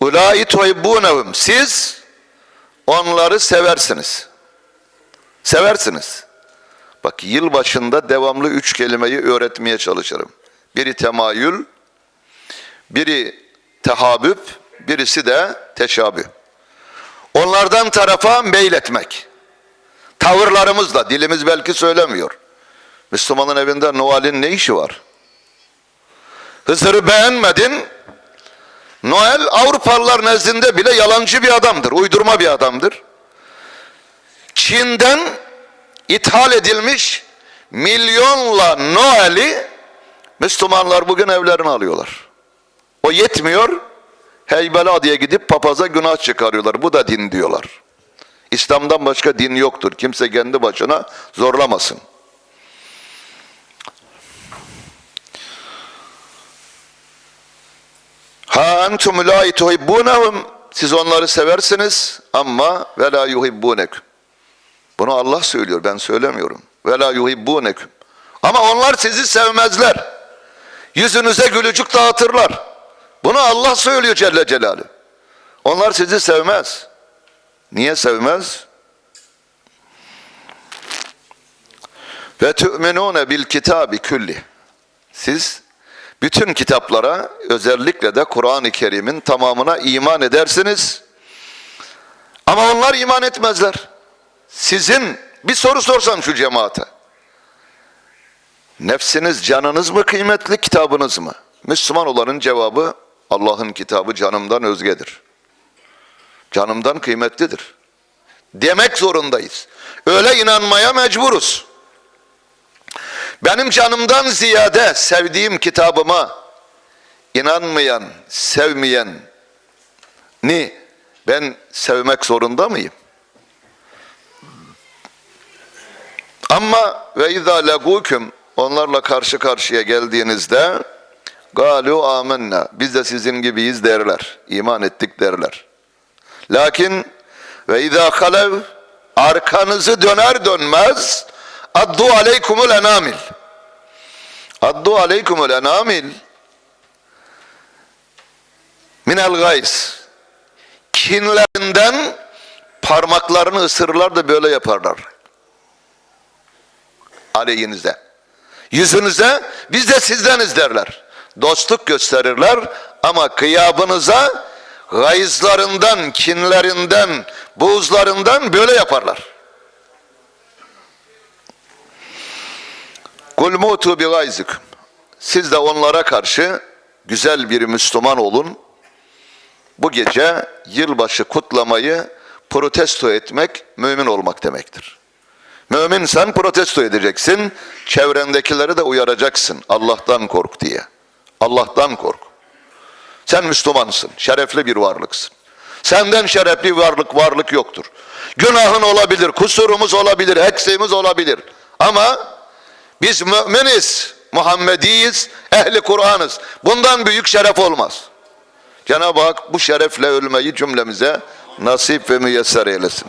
Ulai tuhibbunehum. Siz onları seversiniz. Seversiniz. Bak yıl başında devamlı üç kelimeyi öğretmeye çalışırım. Biri temayül, biri tehabüp, birisi de teşabüh. Onlardan tarafa meyletmek. Tavırlarımızla, dilimiz belki söylemiyor. Müslümanın evinde Noel'in ne işi var? Hızır'ı beğenmedin, Noel Avrupalılar nezdinde bile yalancı bir adamdır, uydurma bir adamdır. Çin'den ithal edilmiş milyonla Noel'i Müslümanlar bugün evlerine alıyorlar. O yetmiyor, Heybela diye gidip papaza günah çıkarıyorlar. Bu da din diyorlar. İslam'dan başka din yoktur. Kimse kendi başına zorlamasın. Entum la tuhibbunehum siz onları seversiniz ama ve la yuhibbunekum. Bunu Allah söylüyor ben söylemiyorum. Ve la yuhibbunekum. Ama onlar sizi sevmezler. Yüzünüze gülücük dağıtırlar. Bunu Allah söylüyor Celle Celaluhu. Onlar sizi sevmez. Niye sevmez? Ve tu'minune bil kitabi külli. Siz bütün kitaplara özellikle de Kur'an-ı Kerim'in tamamına iman edersiniz. Ama onlar iman etmezler. Sizin bir soru sorsam şu cemaate. Nefsiniz, canınız mı kıymetli, kitabınız mı? Müslüman olanın cevabı Allah'ın kitabı canımdan özgedir. Canımdan kıymetlidir. Demek zorundayız. Öyle inanmaya mecburuz. Benim canımdan ziyade sevdiğim kitabıma inanmayan, sevmeyen ni ben sevmek zorunda mıyım? Ama ve izâ legûküm onlarla karşı karşıya geldiğinizde galu amenna biz de sizin gibiyiz derler. İman ettik derler. Lakin ve izâ halev arkanızı döner dönmez addu aleykumul enamil. Addu aleykumul enamil minel gays. Kinlerinden parmaklarını ısırırlar da böyle yaparlar. Aleyhinize. Yüzünüze biz de sizdeniz derler. Dostluk gösterirler ama kıyabınıza gayızlarından, kinlerinden, buğzlarından böyle yaparlar. Kul mutu bi gayzikum. Siz de onlara karşı güzel bir Müslüman olun. Bu gece yılbaşı kutlamayı protesto etmek mümin olmak demektir. Müminsen protesto edeceksin. Çevrendekileri de uyaracaksın. Allah'tan kork diye. Allah'tan kork. Sen Müslümansın. Şerefli bir varlıksın. Senden şerefli varlık varlık yoktur. Günahın olabilir, kusurumuz olabilir, eksiğimiz olabilir. Ama biz müminiz, Muhammediyiz, ehli Kur'an'ız. Bundan büyük şeref olmaz. Cenab-ı Hak bu şerefle ölmeyi cümlemize nasip ve müyesser eylesin.